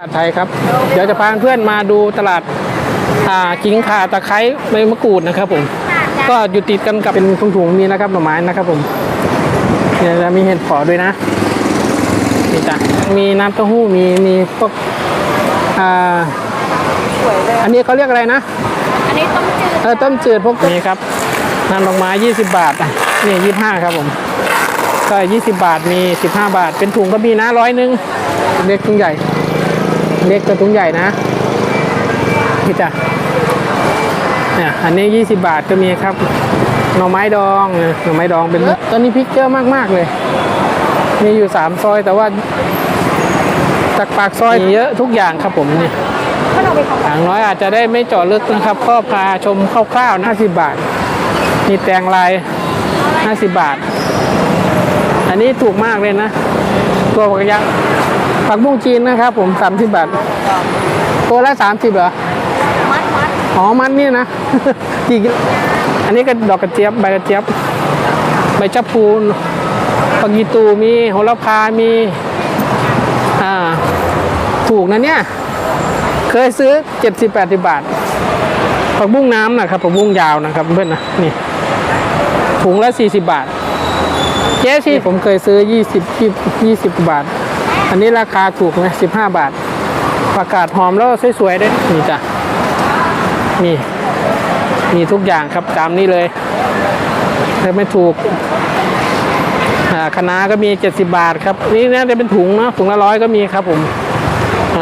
ตลาดไทยครับเดี๋ยวจะพาเพื่อนมาดูตลาดอ่าขิงข่าตะไคร้ใบมะกรูดนะครับ ผม ก็อยู่ติดกันกับเป็นถุงๆมีนะครับหน่อไม้นะครับ ผมเนี่ยจะมีเห็ดเผอด้วยนะนี่จ้ะมีน้ำเต้าหู้มีมีพวกอ่าสวยเลยอันนี้เขาเรียกอะไรนะอันนี้ต้มจืดเออต้มจืดพวกนี้ครับน้ำดอกไม้20บาทอะนี่25ครับผมก็20บาทมี15บาท เป็นถุงก็มีนะร้อยหนึ่งเล็กถุงใหญ่ เล็กกับถุงใหญ่นะนี่จ้ะเนี่ยอันนี้ 20 บาทก็มีครับ หน่อไม้ดองเนี่ยหน่อไม้ดองเป็น ตอนนี้พริกเยอะมาก ๆ เลย มีอยู่ 3 ซอยแต่ว่าจากปากซอยมีเยอะทุกอย่างครับผมเนี่ยก็เราไปทำอย่างน้อยอาจจะได้ไม่เจาะลึกนะครับ ก็พาชมคร่าวๆนะ50 บาท มีแตงลาย 50 บาท อันนี้ถูกมากเลยนะ ตัวผักยักษ์ผักบุ้งจีนนะครับ ผม30บาทตัวละ30เหรอมัดมัดอ๋อมันนี่นะกี่กิโลอันนี้ก็ดอกกระเจี๊ยบใบกระเจี๊ยบใบชะพูนปักกีตูมีโหระพามีอ่าถูกนะเนี่ย เคยซื้อ70 80บาทผักบุ้งน้ำนะครับผักบุ้งยาวนะครับเพื่อนนะนี่ถุงละ40บาท เจ๊สิผมเคยซื้อ 20 20 20 บาท อันนี้ราคาถูกไหม15 บาท ประกาศหอมแล้วสวยๆด้วยนี่จ้ะนี่มีทุกอย่างครับตามนี้เลยถ้าไม่ถูกอ่าคณะน้าก็มี 70 บาทครับ นี่น่าจะเป็นถุงนะถุงละร้อยก็มีครับผม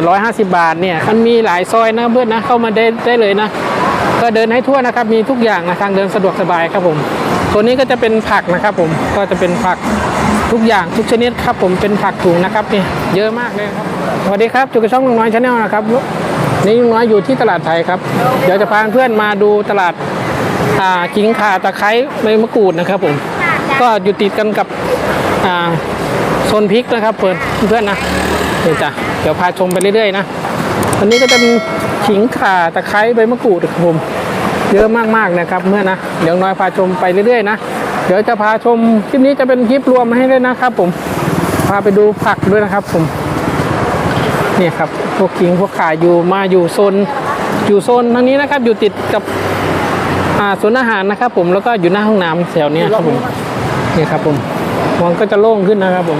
ร้อยห้าสิบาทเนี่ยมันมีหลายซอยนะเพื่อนนะเข้ามาได้ได้เลยนะ ก็เดินให้ทั่วนะครับ มีทุกอย่างนะทางเดินสะดวกสบายครับผม ตัวนี้ก็จะเป็นผักนะครับผมก็จะเป็นผักทุกอย่างทุกชนิดครับผมเป็นผักถุงนะครับนี่เยอะมากเลยครับสวัสดีครับจุกช่องลุงน้อยชาแนลนะครับนี่ลุงน้อยอยู่ที่ตลาดไทยครับ เดี๋ยวจะพาเพื่อนมาดูตลาดอ่าขิงข่าตะไคร้ใบมะกรูดนะครับผมก็อยู่ติดกันกับอ่าโซนพริกนะครับเพื่อนเพื่อนนะเดี๋ยวจ้ะเดี๋ยวพาชมไปเรื่อยๆนะอันนี้ก็จะเป็นขิงข่าตะไคร้ใบมะกรูดครับผม เยอะมากๆนะครับเมื่อนะเดี๋ยวน้อยพาชมไปเรื่อยๆนะเดี๋ยวจะพาชมคลิปนี้จะเป็นคลิปรวมให้ด้วยนะครับ ผมพาไปดูผักด้วยนะครับ ผมเนี่ยครับพวกขิงพวกข่าอยู่มาอยู่โซนอยู่โซนทางนี้นะครับ อยู่ติดกับอ่าสวนอาหารนะครับ ผมแล้วก็อยู่หน้าห้องน้ำแถวเนี้ยครับผมเนี่ยครับผมมันก็จะโล่งขึ้นนะครับ ผม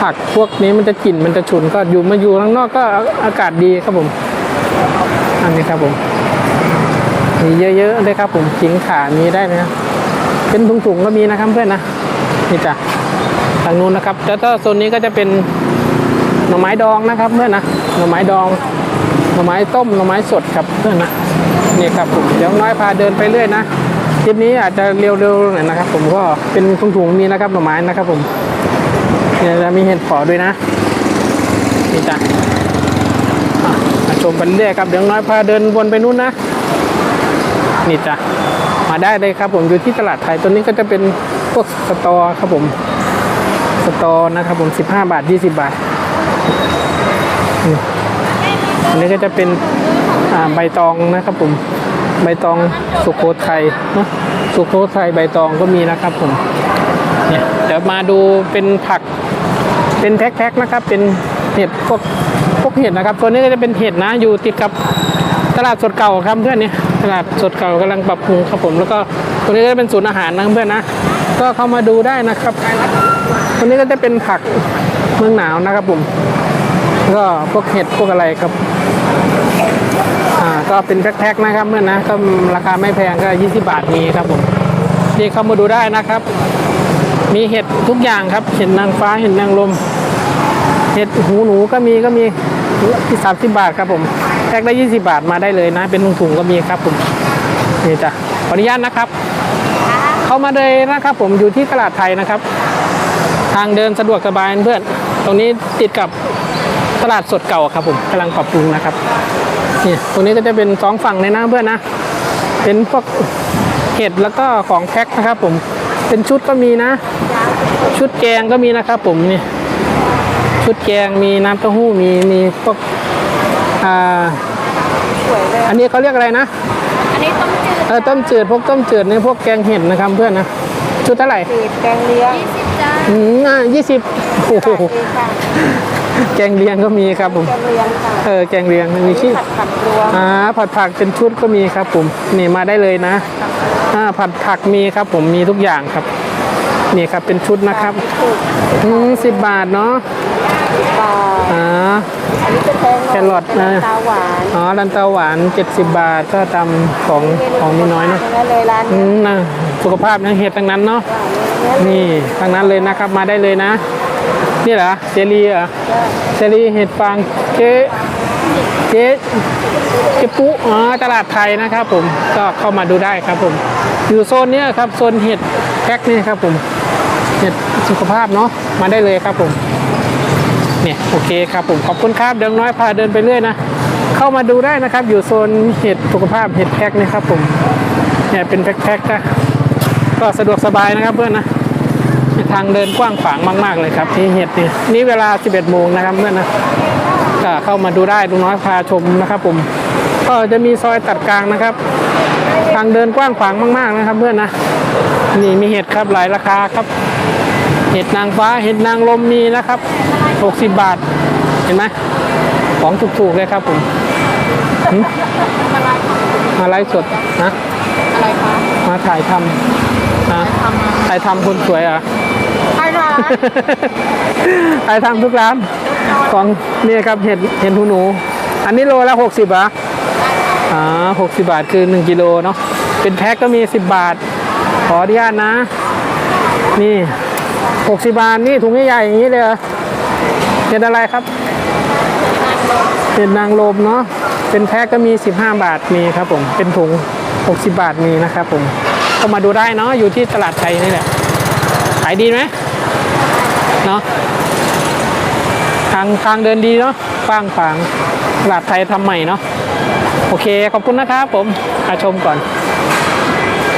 ผักพวกนี้มันจะกลิ่นมันจะฉุนก็อยู่มาอยู่ข้างนอกก็อากาศดีครับผม อันนี้ครับผม มีเยอะๆเลยครับผมขิงขามีได้นะครับเป็นถุงๆก็มีนะครับเพื่อนนะนี่จ้ะทางนู้นนะครับแล้วก็โซนนี้ก็จะเป็นหน่อไม้ดองนะครับเพื่อนนะหน่อไม้ดองหน่อไม้ต้มหน่อไม้สดครับเพื่อนนะนี่ครับผมเดี๋ยวน้อยพาเดินไปเรื่อยนะคลิปนี้อาจจะเร็วๆหน่อยนะครับ ผมก็เป็นถุงๆมีนะครับหน่อไม้นะครับ ผมเนี่ยจะมีเห็ดเผอด้วยนะนี่จ้ะมาชมไปเรื่อยครับเดี๋ยวน้อยพาเดินวนไปนู่นนะ นี่จ้ะมาได้เลยครับผมอยู่ที่ตลาดไทยตัวนี้ก็จะเป็นพวกสตอครับผม สตอนะครับผม 15 บาท 20 บาทนี่อันนี้ก็จะเป็นใบตองนะครับผม ใบตองสุโขทัยนะสุโขทัยใบตองก็มีนะครับผมเนี่ยเดี๋ยวมาดูเป็นผักเป็นแพ็คๆนะครับ เป็นเห็ดพวกพวกเห็ดนะครับ ตัวนี้ก็จะเป็นเห็ดนะอยู่ติดกับ ตลาดสดเก่าครับเพื่อนนี่ตลาดสดเก่ากำลังปรับปรุงครับผมแล้วก็ตรงนี้ก็จะเป็นศูนย์อาหารนะเพื่อนนะก็เข้ามาดูได้นะครับตรงนี้ก็จะเป็นผักเมืองหนาวนะครับผมก็พวกเห็ดพวกอะไรครับอ่าก็เป็นแพ็คๆนะครับเพื่อนนะก็ราคาไม่แพงก็ 20 บาทมีครับผมนี่เข้ามาดูได้นะครับ มีเห็ดทุกอย่างครับเห็ดนางฟ้าเห็ดนางลมเห็ดหูหนูก็มีก็มี ที่สามสิบบาทครับผมแพ็คได้ยี่สิบาทมาได้เลยนะ เป็นถุงๆก็มีครับผมนี่จ้ะขออนุญาตนะครับ เข้ามาเลยนะครับผมอยู่ที่ตลาดไทยนะครับ ทางเดินสะดวกสบายเพื่อน ตรงนี้ติดกับตลาดสดเก่าครับผมกำลังปรับปรุงนะครับนี่ตรงนี้ก็จะเป็นสองฝั่งเลยนะเพื่อนนะ เป็นพวกเห็ดแล้วก็ของแพ็คนะครับผมเป็นชุดก็มีนะ ชุดแกงก็มีนะครับผมนี่ ชุดแกงมีน้ำเต้าหู้มีมีพวกอ่าสวยเลยอันนี้เขาเรียกอะไรนะอันนี้ต้มจืดเออต้มจืดพวกต้มจืดนี่พวกแกงเห็ดนะครับเพื่อนนะชุดเท่าไหร่จืดแกงเลี้ยงยี่สิบจ้าอืมอ่ายี่สิบโอ้โหดีค่ะแกงเลียงก็มีครับผมแกงเลียงค่ะเออแกงเลียงมีขี้ผัดผักรวมอ่าผัดผักเป็นชุดก็มีครับผมนี่มาได้เลยนะอ่าผัดผักมีครับผมมีทุกอย่างครับ นี่ครับเป็นชุดนะครับถูกอืมสิบบาทเนาะ ปลาอ่าอันนี้จะแพงหน่ยแครอทนะ ตาหวานอ๋อรันเตาหวาน 70 บาทก็ตำของของมีน้อยเนาะทั้งนั้นเลยร้านอืนี้มนะสุขภาพนะเห็ดทั้งนั้นเนาะเนื้อนี่ทั้งนั้นเลยนะครับมาได้เลยนะ นี่เหรอเจลีเหรอเจลีเห็ดฟางเจ๊เจ๊เจ๊ปุ๊อ๋อตลาดไทยนะครับผมก็เข้ามาดูได้ครับผมอยู่โซนเนี้ยครับโซนเห็ดแพ็คนี่ครับผมเห็ดสุขภาพเนาะมาได้เลยครับผมเนี่ย โอเคครับผมขอบคุณครับเดี๋ยวน้อยพาเดินไปเรื่อยนะเข้ามาดูได้นะครับ อยู่โซนเห็ดสุขภาพเห็ดแพ็คนี่ครับผมเนี่ยเป็นแพ็คๆนะก็สะดวกสบายนะครับเพื่อนนะทางเดินกว้างขวางมาก ๆ เลยครับ ที่เห็ดนี่นี่เวลา 11 โมงนะครับเพื่อนนะก็เข้ามาดูได้ลุงน้อยพาชมนะครับ ผม ก็จะมีซอยตัดกลางนะครับ ทางเดินกว้างขวางมาก ๆ นะครับ เพื่อนนะนี่มีเห็ดครับหลายราคาครับ เห็ดนางฟ้าเห็ดนางลมมีนะครับ 60 บาท เห็นไหมของถูกๆเลยครับผมหึมาไลฟ์สดนะอะไรคะมาถ่ายทำนะถ่ายทำคนสวยเหรอะใช่ค่ะถ่ายทำทุกร้านของนี่ครับเห็ดเห็ดหูหนู อันนี้โลละ60บาทอ่า60บาทคือ1กิโลเนาะเป็นแพ็คก็มี10บาท ขออนุญาตนะ นี่ 60บาทนี่ถุงใหญ่ๆอย่างนี้เลยเหรอเห็ดอะไรครับเป็นนางลมเนาะเป็นแพ็คก็มี 15 บาทมีครับผมเป็นถุง 60 บาทมีนะครับผมก็มาดูได้เนาะอยู่ที่ตลาดไทยนี่แหละขายดีไหมเนาะทางทางเดินดีเนาะกว้างขวางตลาดไทยทำใหม่เนาะโอเคขอบคุณนะครับผมมาชมก่อน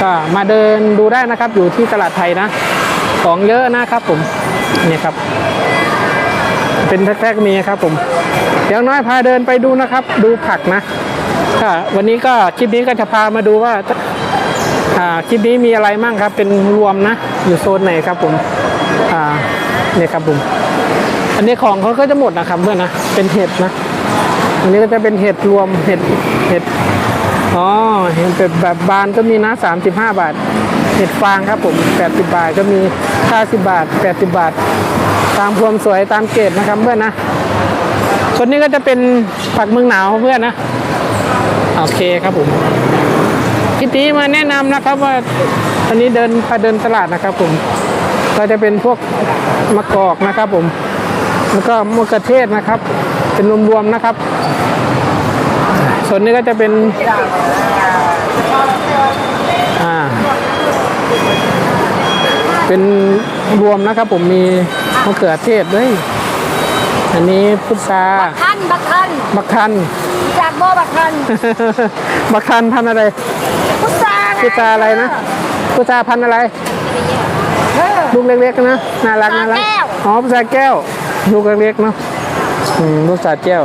ก็มาเดินดูได้นะครับอยู่ที่ตลาดไทยนะ ของเยอะนะครับผมนี่ครับ เป็นแพ็คๆมีครับผมเดี๋ยวน้อยพาเดินไปดูนะครับ ดูผักนะก็วันนี้ก็คลิปนี้ก็จะพามาดูว่าอ่าคลิปนี้มีอะไรมั่งครับ เป็นรวมนะ อยู่โซนไหนครับผมอ่าเนี่ยครับผมอันนี้ของเขาก็จะหมดนะครับเพื่อนนะเป็นเห็ดนะ อันนี้ก็จะเป็นเห็ดรวมเห็ดเห็ดอ๋อเห็ดแบบบานก็มีนะ35บาท เห็ดฟางครับผม 80 บาทก็มี 50 บาท 80 บาท ตามความสวยตามเกรดนะครับเพื่อนนะส่วนนี้ก็จะเป็นผักเมืองหนาวเพื่อนนะ โอเคครับผมคลิปนี้มาแนะนำนะครับว่าตอนนี้เดินพาเดินตลาดนะครับผม ก็จะเป็นพวกมะกอกนะครับผม แล้วก็มะเขือเทศนะครับ เป็นรวมๆนะครับ ส่วนนี้ก็จะเป็น อ่า เป็นรวมนะครับผมมีมะเขือเทศด้วยอันนี้พุทราท่านบักท่านมะคันจากบ่อบักท่านมะคันพันธุ์อะไรพุทราไงพุทราอะไรนะพุทราพันธุ์อะไรเออลูกเล็กๆนะน่ารักน่ารักพุทราแก้วอ๋อพุทราแก้วลูกเล็กๆเนาะอืมพุทราแก้ว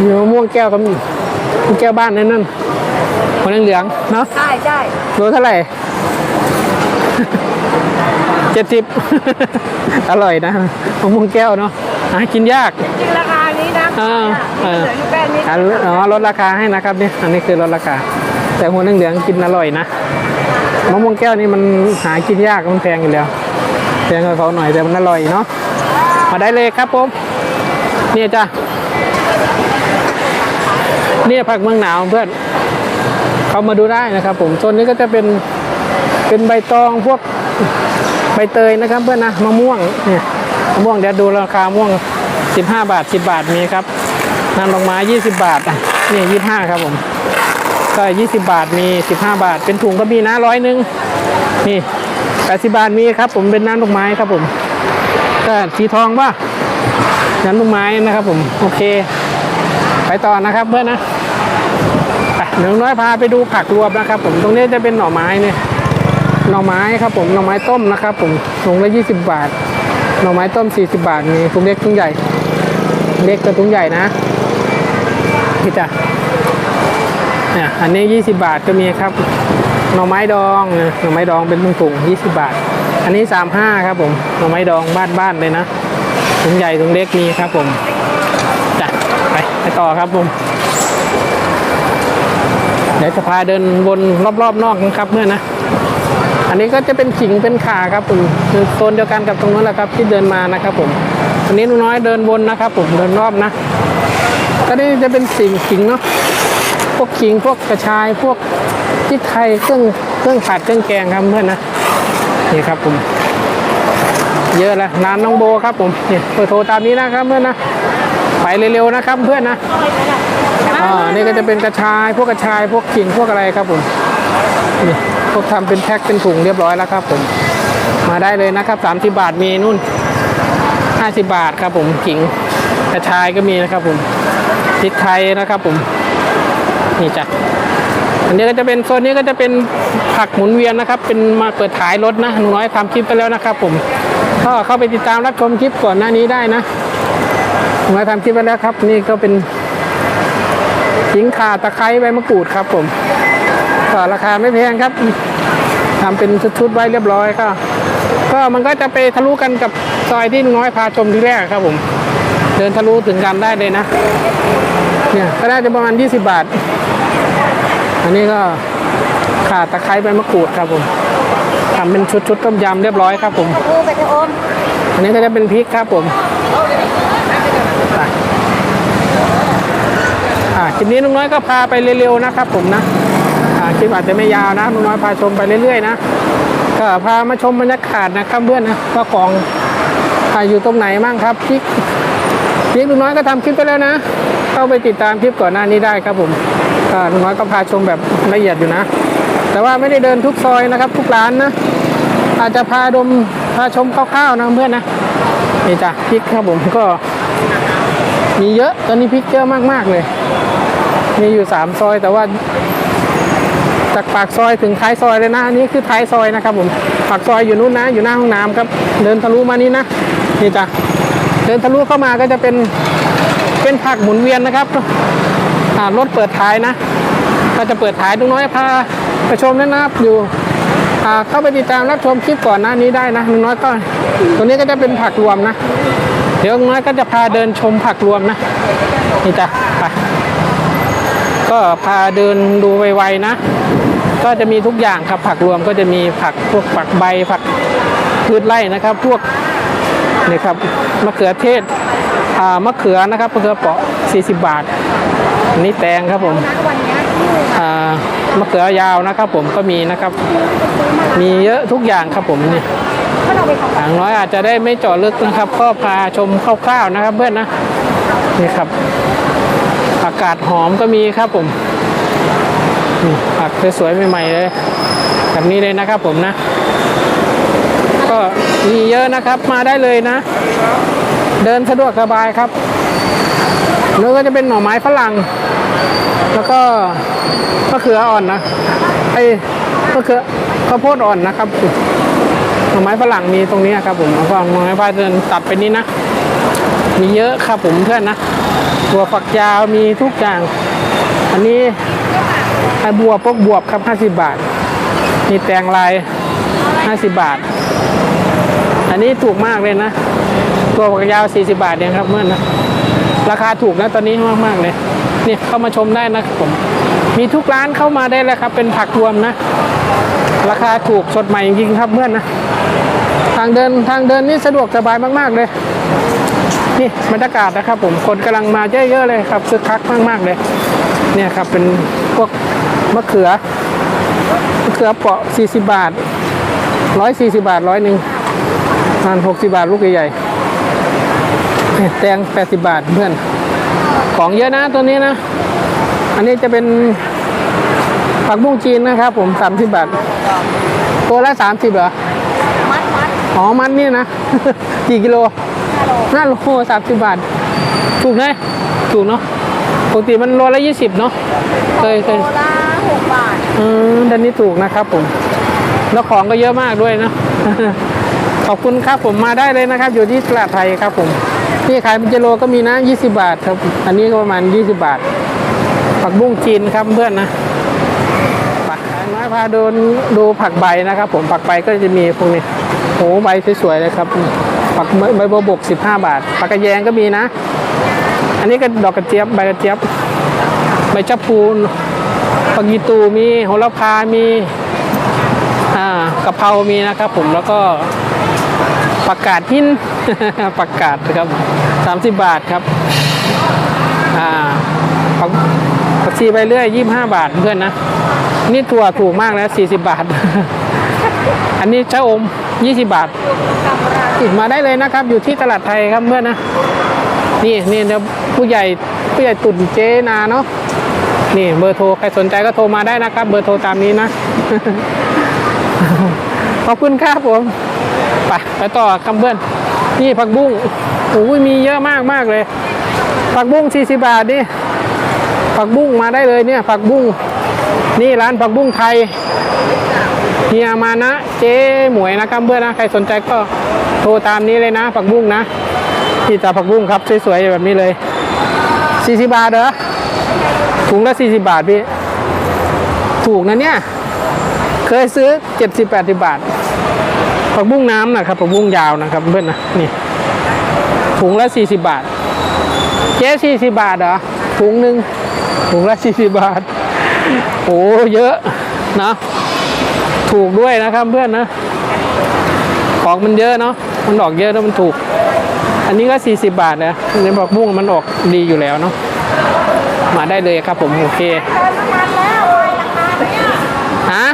มีมะม่วงแก้วก็มีมะม่วงแก้วบ้านนั่นนั่นคนเหลืองๆเนาะใช่ใช่โลเท่าไหร่ เจ็ดสิบอร่อยนะมะม่วงแก้วเนาะหากินยาก จริงราคานี้นะอ่าเออเหลืออยู่แค่นี้อะอ๋อลดราคาให้นะครับเนี่ยอันนี้คือลดราคา แต่หัวเหลืองๆกินอร่อยนะมะม่วงแก้วนี่มันหากินยากมันแพงอยู่แล้วแพงกว่าเขาหน่อยแต่มันอร่อยเนาะมาได้เลยครับผมเนี่ยจ้ะเนี่ยผักเมืองหนาวเพื่อนเขามาดูได้นะครับ ผมโซนนี้ก็จะเป็น เป็นใบตองพวกใบเตยนะครับเพื่อนนะมะม่วงเนี่ยมะม่วงเดี๋ยวดูราคามะม่วง 15 บาท 10 บาทมีครับน้ำดอกไม้20 บาทอะนี่25 ครับผมก็20 บาทมี 15 บาท เป็นถุงก็มีนะร้อยหนึ่งนี่80บาทมีครับ ผมเป็นน้ำดอกไม้ครับผมก็สีทองป่ะน้ำดอกไม้นะครับผมโอเค ไปต่อนะครับเพื่อนนะหนึ่งน้อยพาไปดูผักรวมนะครับ ผมตรงนี้จะเป็นหน่อไม้เนี่ย หน่อไม้ครับผมหน่อไม้ต้มนะครับผมถุงละ20 บาท หน่อไม้ต้ม 40 บาทมีถุงเล็กถุงใหญ่ เล็กกับถุงใหญ่นะพี่จ้ะเนี่ยอันนี้ 20 บาทก็มีครับ หน่อไม้ดองนะหน่อไม้ดองเป็นถุงๆ20 บาท อันนี้ 35 ครับผมหน่อไม้ดองบ้านๆเลยนะถุงใหญ่ถุงเล็กมีครับผมจ้ะไปไปต่อครับผมเดี๋ยวจะพาเดินวนรอบๆนอกนะครับเพื่อนนะ อันนี้ก็จะเป็นขิงเป็นขาครับผมคือโซนเดียวกันกับตรงนู้นแหละครับ ที่เดินมานะครับผมอันนี้นน้อยเดินวนนะครับผมเดินรอบนะก็นี่จะเป็นสิ่งขิงเนาะพวกขิงพวกกระชายพวกพริกไทยเครื่องเครื่องผัดเครื่องแกงครับเพื่อนนะนี่ครับผมเยอะแล้วร้านน้องโบครับผมนี่เบอร์โทรตามนี้นะครับเพื่อนนะไปเร็วๆนะครับเพื่อนนะอ่านี่ก็จะเป็นกระชายพวกกระชายพวกขิงพวกอะไรครับผม นี่พวกทำเป็นแพ็คเป็นถุงเรียบร้อยแล้วครับผม มาได้เลยนะครับ 30 บาทมีนู่น 50 บาทครับผมขิงกระชายก็มีนะครับผมพริกไทยนะครับผม นี่จ้ะอันนี้ก็จะเป็นโซนนี้ก็จะเป็นผักหมุนเวียนนะครับ เป็นมาเปิดขายรถนะหนูน้อยทำคลิปไปแล้วนะครับผมก็เข้าไปติดตามรับชมคลิปก่อนหน้านี้ได้นะหนูน้อยทำคลิปไปแล้วครับ นี่ก็เป็นขิงข่าตะไคร้ใบมะกรูดครับผม ก็ราคาไม่แพงครับทำเป็นชุดๆไว้เรียบร้อยก็ ก็มันก็จะไปทะลุกันกับซอยที่น้อยพาชมที่แรกครับผม เดินทะลุถึงกันได้เลยนะ เนี่ยก็ได้จะประมาณ 20 บาท อันนี้ก็ข่าตะไคร้ใบมะกรูดครับผมทำเป็นชุดชุดๆต้มยำเรียบร้อยครับผมอันนี้ก็จะเป็นพริกครับผมอ่าคลิปนี้ลุงน้อยก็พาไปเร็วๆนะครับผมนะ คลิปอาจจะไม่ยาวนะลุงน้อยพาชมไปเรื่อยๆนะก็พามาชมบรรยากาศนะครับเพื่อนนะว่าของอยู่ตรงไหนบ้างครับพริกพริกลุงน้อยก็ทำคลิปไปแล้วนะ เข้าไปติดตามคลิปก่อนหน้านี้ได้ครับผมลุงน้อยก็พาชมแบบละเอียดอยู่นะ แต่ว่าไม่ได้เดินทุกซอยนะครับ ทุกร้านนะ อาจจะพาดมพาชมคร่าวๆนะเพื่อนนะนี่จ้ะพริกครับผมก็ มีเยอะตอนนี้พริกเยอะมากๆเลย มีอยู่สามซอยแต่ว่า จากปากซอยถึงท้ายซอยเลยนะอันนี้คือท้ายซอยนะครับผมปากซอยอยู่นู้นนะอยู่หน้าห้องน้ำครับ เดินทะลุมานี่นะนี่จ้ะเดินทะลุเข้ามาก็จะเป็นเป็นผักหมุนเวียนนะครับรถเปิดท้ายนะก็จะเปิดท้ายตรงน้อยพาไปชมนั่นะครับอยู่เข้าไปติดตามรับชมคลิปก่อนหน้านี้ได้นะลุงน้อยก็ตัวนี้ก็จะเป็นผักรวมนะ เดี๋ยวลุงน้อยก็จะพาเดินชมผักรวมนะนี่จ้ะไป ก็พาเดินดูไวๆนะ ก็จะมีทุกอย่างครับผักรวมก็จะมีผักพวกผักใบผักพืชไร่นะครับ พวกนี่ครับมะเขือเทศอ่ามะเขือนะครับมะเขือเปาะ 40 บาทอันนี้แตงครับผมอ่ามะเขือยาวนะครับ ผมก็มีนะครับ มีเยอะทุกอย่างครับผมนี่ถ้าเราไปทำอย่างน้อยอาจจะได้ไม่เจาะลึกนะครับ ก็พาชมคร่าวๆนะครับเพื่อนนะนี่ครับ กาศหอมก็มีครับผมผักสวยๆใหม่ๆเลยแบบนี้เลยนะครับผมนะ ก็มีเยอะนะครับมาได้เลยนะ เดินสะดวกสบายครับแล้วก็จะเป็นหน่อไม้ฝรั่ง แล้วก็มะเขืออ่อนนะไอ้มะเขือข้าวโพดอ่อนนะครับหน่อไม้ฝรั่งมีตรงนี้ครับผมแล้วก็หน่อไม้พาเดินตัดไปนี้นะ มีเยอะครับผมเพื่อนนะบัวฝักยาวมีทุกอย่าง อันนี้ไอ้บัวพวกบวบครับ 50 บาท มีแตงลาย 50 บาท อันนี้ถูกมากเลยนะ ตัวฝักยาว 40 บาทเองครับเพื่อนนะราคาถูกนะตอนนี้มากๆเลยเนี่ยเข้ามาชมได้นะครับผม มีทุกร้านเข้ามาได้เลยครับ เป็นผักรวมนะ ราคาถูกสดใหม่จริงครับเพื่อนนะ ทางเดินทางเดินนี่สะดวกสบายมาก ๆ เลย นี่บรรยากาศนะครับผมคนกำลังมาเยอะๆเลยครับคึกคักมากๆเลยเนี่ยครับเป็นพวกมะเขือมะเขือเปราะ 40 บาท 140 บาทร้อยหนึ่งประมาณ60 บาทลูกใหญ่ๆเนี่ยแตง 80 บาทเพื่อน ของเยอะนะตัวนี้นะ อันนี้จะเป็นผักบุ้งจีนนะครับผม 30 บาท ตัวละ 30 เหรอ มัดมัดอ๋อ มันนี่นะ กี่กิโล ห้าโลห้าโลสามสิบบาท ถูกไหมถูกเนาะปกติมันโลละยี่สิบเนาะเคยเคยโลละหกบาทอืมดันนี้ถูกนะครับผมแล้วของก็เยอะมากด้วยนะขอบคุณครับผมมาได้เลยนะครับ อยู่ที่ตลาดไทยครับผมนี่ขายเป็นกิโลก็มีนะยี่สิบาทครับ อันนี้ก็ประมาณยี่สิบาท ผักบุ้งจีนครับเพื่อนนะไปน้อยพาดูดูผักใบนะครับ ผมผักใบก็จะมีพวกนี้โหใบสวยๆเลยครับ ผักใบบัวบก 15 บาทผักกระแยงก็มีนะ อันนี้ก็ดอกกระเจี๊ยบใบกระเจี๊ยบใบชะพูนผักยีตูมีโหระพามีอ่ากะเพรามีนะครับผมแล้วก็ผักกาดหินผักกาดครับ 30 บาทครับอ่าผักผักชีใบเลื่อย 25 บาทเพื่อนนะ นี่ถั่วถูกมากนะ40 บาท อันนี้ชะอม 20 บาทอีกมาได้เลยนะครับ อยู่ที่ตลาดไทยครับเพื่อนนะ นี่นี่เดี๋ยวผู้ใหญ่ผู้ใหญ่ตุ่นเจนาเนาะนี่เบอร์โทรใครสนใจก็โทรมาได้นะครับ เบอร์โทรตามนี้นะขอบคุณครับผมไปไปต่อครับเพื่อนนี่ผักบุ้งโอ้ยมีเยอะมากมากเลย ผักบุ้ง40บาทนี่ผักบุ้งมาได้เลยเนี่ย ผักบุ้งนี่ร้านผักบุ้งไทย เฮียมานะเจ๊หมวยนะครับเพื่อนนะใครสนใจก็โทรตามนี้เลยนะ ผักบุ้งนะที่ตาผักบุ้งครับสวยๆแบบนี้เลย40บาทเหรอถุงละ40บาทพี่ ถูกนะเนี่ย เคยซื้อ70 80บาทผักบุ้งน้ำนะครับผักบุ้งยาวนะครับเพื่อนนะนี่ถุงละ 40 บาท เจ๊40 บาทเหรอถุงหนึ่งถุงละ 40 บาท โอ้เยอะนะ ถูกด้วยนะครับเพื่อนนะ ของมันเยอะเนาะมันออกเยอะแล้วมันถูก อันนี้ก็ 40 บาทนะในบอกบุ้งมันออกดีอยู่แล้วเนาะมาได้เลยครับผมโอเคเติมน้ำมันแล้วโอ้ยราคาเนี่ยฮะ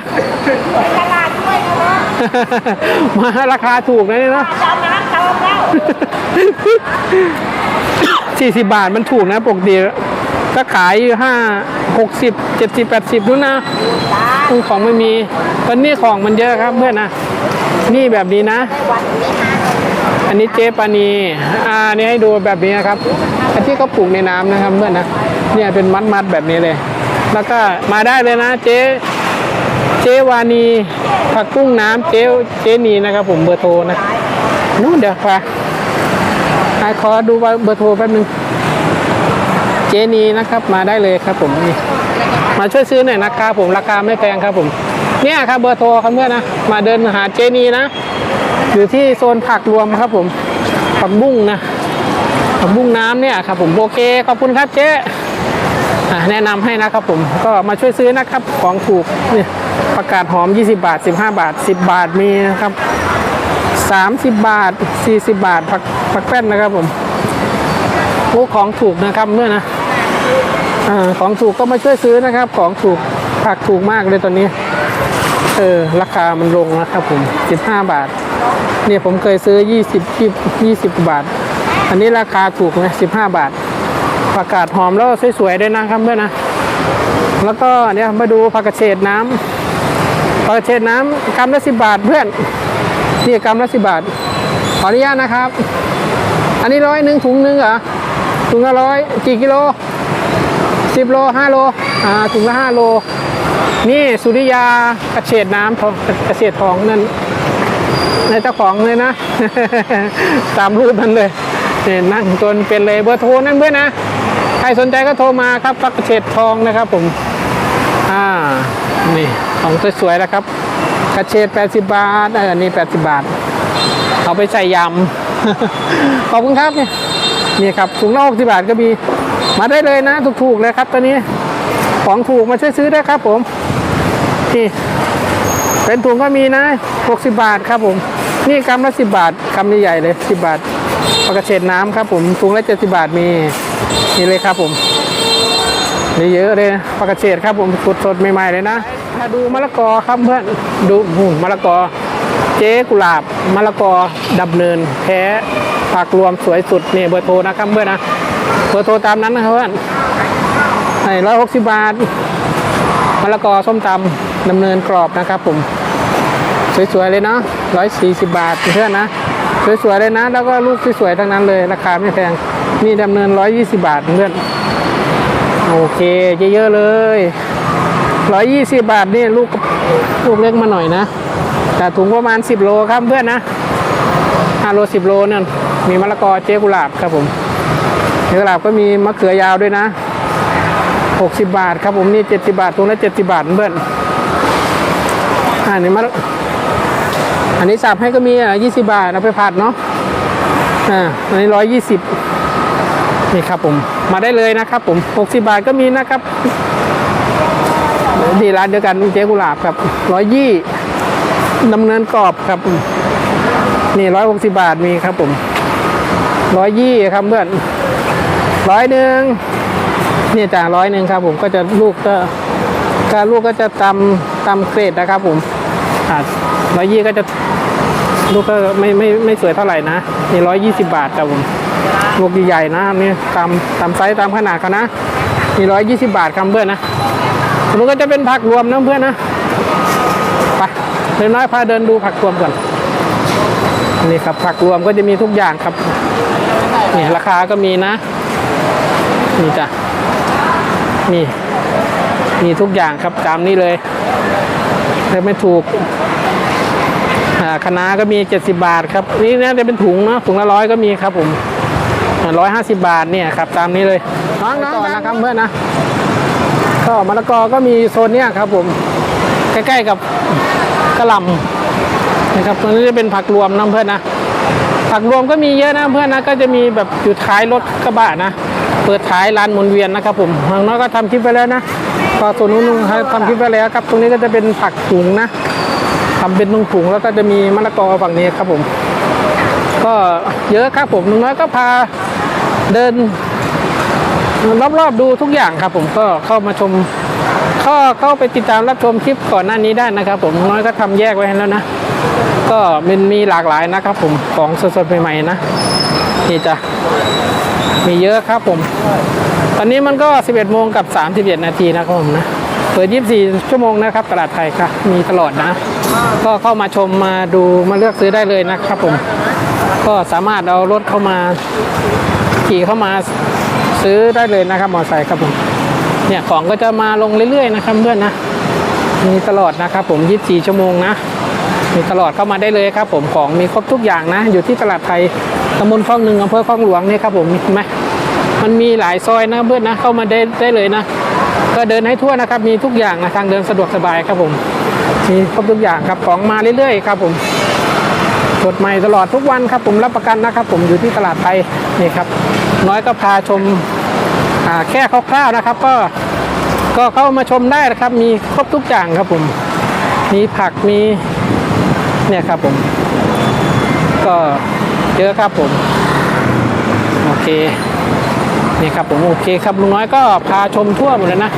ตลาดด้วยนะมาราคาถูกนะเนี่ยเนาะจะเอาน้ำเติมแล้ว40บาทมันถูกนะปกติก็ขายอยู่ห้าหกสิบเจ็ดสิบแปดสิบนู่นนะ ของไม่มีตอนนี้ของมันเยอะครับเพื่อนนะนี่แบบนี้นะ อันนี้เจ๊ปานีอ่านี่ให้ดูแบบนี้นะครับอันที่เขาปลูกในน้ำนะครับเพื่อนนะเนี่ยเป็นมัดมัดแบบนี้เลย แล้วก็มาได้เลยนะเจ๊เจ๊วานีผักกุ้งน้ำเจ๊เจ๊นีนะครับ ผมเบอร์โทรนะนู่นเดี๋ยวค่ะอ่าขอดูเบอร์โทรแป๊บนึงเจนีนะครับมาได้เลยครับผมนี่ มาช่วยซื้อหน่อยนะครับผมราคาไม่แพงครับผมเนี่ยครับเบอร์โทรครับเพื่อนนะมาเดินหาเจนีนะอยู่ที่โซนผักรวมครับผมผักบุ้งนะผักบุ้งน้ำเนี่ยครับผมโอเคขอบคุณครับเจ๊แนะนำให้นะครับผมก็มาช่วยซื้อนะครับของถูกนี่ประกาศหอม 20 บาท 15 บาท 10 บาทมีนะครับ30 บาท 40 บาทผักผักแป้นนะครับผมโอ้ของถูกนะครับเมื่อนะ อของถูกก็มาช่วยซื้อนะครับ ของถูกผักถูกมากเลยตอนนี้ เออ ราคามันลงนะครับผม 15 บาท เนี่ยผมเคยซื้อ 20 20 20 บาท อันนี้ราคาถูกนะ15 บาทผักกาดหอมแล้วสวยๆด้วยนะครับเพื่อนนะ แล้วก็เนี่ยมาดูผักกระเฉดน้ำผักกระเฉดน้ำกรัมละ 10 บาทเพื่อนนี่กรัมละ 10 บาท ขออนุญาตนะครับ อันนี้ร้อยหนึ่งถุงหนึ่งเหรอถุงละร้อยกี่กิโล สิบโลห้าโลอ่าถุงละห้าโล นี่สุริยากระเฉดน้ำทองกระเฉดทองนั่นในเจ้าของเลยนะ ตามรูปนั้นเลยเนี่ยนั่งจนเป็นเลยเบอร์โทรนั่นเพื่อนนะ ใครสนใจก็โทรมาครับพักกระเฉดทองนะครับผม อ่า นี่ของสวยๆนะครับ กระเฉด80 บาทเออนี่80 บาท เอาไปใส่ยำ ขอบคุณครับเนี่ยนี่ครับถุงละ60บาทก็มี มาได้เลยนะถูกๆเลยครับตอนนี้ของถูกมาช่วยซื้อได้ครับผมนี่เป็นถุงก็มีนะ 60 บาทครับผม นี่กำละ 10 บาทกำใหญ่ๆเลย 10 บาทปลากระเฉดน้ำครับผมถุงละ 70 บาทมีนี่เลยครับผมนี่เยอะเลยนะปลากระเฉดครับผมสดสดๆใหม่ๆเลยนะมาดูมะละกอครับเพื่อนดูหมะละกอ เจ๊กุหลาบมะละกอดับเนินแพ้ผักรวมสวยสุดนี่เบอร์โทรนะครับเพื่อนนะ เบอร์โทรตามนั้นนะครับเพื่อนให้ร้อยหกสิบบาทมะละกอส้มตำดำเนินกรอบนะครับผม สวยๆเลยเนาะร้อยสี่สิบบาทเพื่อนนะสวยๆเลยนะ แล้วก็ลูกสวยๆทั้งนั้นเลย ราคาไม่แพงนี่ดำเนินร้อยยี่สิบบาทเพื่อนโอเคเยอะๆเลยร้อยยี่สิบบาทนี่ลูกลูกเล็กมาหน่อยนะแต่ถุงประมาณสิบโลครับเพื่อนนะห้าโลสิบโลนั่นมีมะละกอเจ๊กุหลาบครับผม เจ๊กุหลาบก็มีมะเขือยาวด้วยนะหกสิบบาทครับผมนี่เจ็ดสิบาทถุงละเจ็ดสิบาทเพื่อนอันนี้มะอันนี้สับให้ก็มีอะยี่สิบาทเอาไปผัดเนาะอ่าอันนี้ร้อยยี่สิบนี่ครับผม มาได้เลยนะครับผมหกสิบาทก็มีนะครับที่ร้านเดียวกันเจ๊กุหลาบครับร้อยยี่ดำเนินกรอบครับ นี่ร้อยหกสิบาทมีครับผมร้อยยี่ครับเพื่อน ร้อยหนึ่งเนี่ยจ่าร้อยหนึ่งครับ ผมก็จะลูกก็ก็ลูกก็จะตำตำเกรดนะครับ ผมอ่าร้อยยี่ก็จะลูกก็ไม่ไม่ไม่สวยเท่าไหร่นะนี่ร้อยยี่สิบาทครับผมลูกใหญ่ๆนะนี่ตามตามไซส์ตามขนาดเขานะนี่ร้อยยี่สิบาทครับเพื่อนนะมันก็จะเป็นผักรวมนะเพื่อนนะไปเดินน้อยพาเดินดูผักรวมก่อนนี่ครับผักรวมก็จะมีทุกอย่างครับนี่ราคาก็มีนะ นี่จ้ะนี่มีทุกอย่างครับตามนี้เลยแต่ไม่ถูกอ่าคณะก็มี 70 บาทครับนี่น่าจะเป็นถุงเนาะถุงละร้อยก็มีครับผมร้อยห้าสิบบาทเนี่ยครับตามนี้เลยน้องๆก่อนนะครับเพื่อนนะก็มะละกอก็มีโซนเนี้ยครับผมใกล้ๆกับกระหล่ำนะครับตรงนี้จะเป็นผักรวมนะเพื่อนนะผักรวมก็มีเยอะนะเพื่อนนะก็จะมีแบบอยู่ท้ายรถกระบะนะ เปิดท้ายร้านหมุนเวียนนะครับผมทางน้อยก็ทำคลิปไปแล้วนะก็ส่วนนู้นทำคลิปไปแล้วครับ ตรงนี้ก็จะเป็นผักถุงนะทำเป็นถุงๆแล้วก็จะมีมะละกอฝั่งนี้ครับผม ก็เยอะครับผมลุงน้อยก็พาเดินรอบๆดูทุกอย่างครับผมก็เข้ามาชมเข้าเข้าไปติดตามรับชมคลิปก่อนหน้านี้ได้นะครับ ผมลุงน้อยก็ทำแยกไว้ให้แล้วนะ ก็มันมีหลากหลายนะครับ ผมของสดๆใหม่ๆนะนี่จ้ะ มีเยอะครับผม ตอนนี้มันก็ 11 โมงกับ31นาทีนะครับผมนะ เปิด 24 ชั่วโมงนะครับ ตลาดไทยครับมีตลอดนะ ก็เข้ามาชมมาดูมาเลือกซื้อได้เลยนะครับผม ก็สามารถเอารถเข้ามา ขี่เข้ามาซื้อได้เลยนะครับ มอเตอร์ไซค์ครับผม เนี่ยของก็จะมาลงเรื่อยๆนะครับเพื่อนนะ มีตลอดนะครับผม 24 ชั่วโมงนะ มีตลอดเข้ามาได้เลยครับ ผมของมีครบทุกอย่างนะ อยู่ที่ตลาดไทยตำบลคลองหนึ่งอำเภอคลองหลวงนี่ครับผมเห็นไหมมันมีหลายซอยนะเพื่อนนะเข้ามาได้ได้เลยนะ ก็เดินให้ทั่วนะครับ มีทุกอย่างนะทางเดินสะดวกสบายครับผมมีครบทุกอย่างครับของมาเรื่อยๆครับผมสดใหม่ตลอดทุกวันครับผมรับประกันนะครับ ผมอยู่ที่ตลาดไทยนี่ครับ น้อยก็พาชมาแค่คร่าวๆนะครับ ก็ก็เข้ามาชมได้นะครับ มีครบทุกอย่างครับผม มีผักมี เนี่ยครับผม ก็เยอะครับผมโอเคนี่ครับผมโอเคครับลุงน้อยก็พาชมทั่วหมดเลยนะ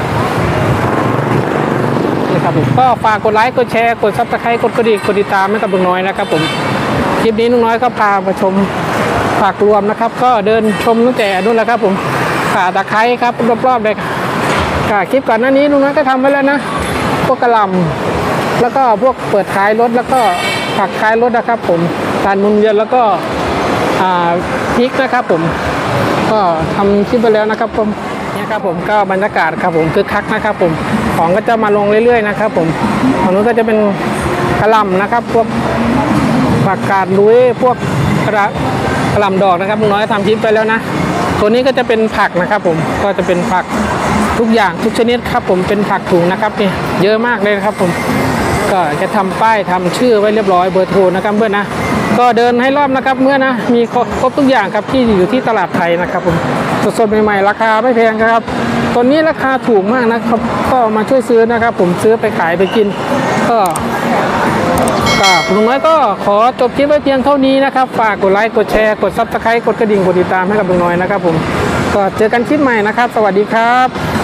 นี่ครับผมก็ฝากกดไลค์กดแชร์กดซับสไครต์กดกระดิ่งกดติดตามให้กับลุงน้อยนะครับผมคลิปนี้ลุงน้อยก็พามาชมฝากรวมนะครับ ก็เดินชมตั้งแต่นู่นแหละครับ ผมขาตะไคร้ครับรอบๆเลยค่ะคลิปก่อนหน้านี้ลุงน้อยก็ทำไว้แล้วนะพวกกระลำแล้วก็พวกเปิดท้ายรถแล้วก็ ผักท้ายรถนะครับ ผมทานมุนเย็นแล้วก็พริกนะครับผมก็ทำคลิปไปแล้วนะครับผมเนี่ยครับผมก็บรรยากาศครับผมคึกคักนะครับผมของก็จะมาลงเรื่อยๆนะครับผมฝั่งนู้นก็จะเป็นกระลำนะครับ พวกผักกาดลุยพวกกระกระลำดอกนะครับน้อยทำคลิปไปแล้วนะตัวนี้ก็จะเป็นผักนะครับ ผมก็จะเป็นผักทุกอย่างทุกชนิดครับ ผมเป็นผักถุงนะครับนี่เยอะมากเลยนะครับผม ก็จะทำป้ายทำชื่อไว้เรียบร้อยเบอร์โทรนะครับเพื่อนนะก็เดินให้รอบนะครับเมื่อนะมีครบครบทุกอย่างครับที่อยู่ที่ตลาดไทยนะครับผมสดๆใหม่ๆราคาไม่แพงครับตอนนี้ราคาถูกมากนะครับ ก็มาช่วยซื้อนะครับ ผมซื้อไปขายไปกิน ก็ก็ลุงน้อยก็ขอจบคลิปไว้เพียงเท่านี้นะครับ ฝากกดไลค์กดแชร์กดซับสไครต์กดกระดิ่งกดติดตามให้กับลุงน้อยนะครับผมก็เจอกันคลิปใหม่นะครับ สวัสดีครับ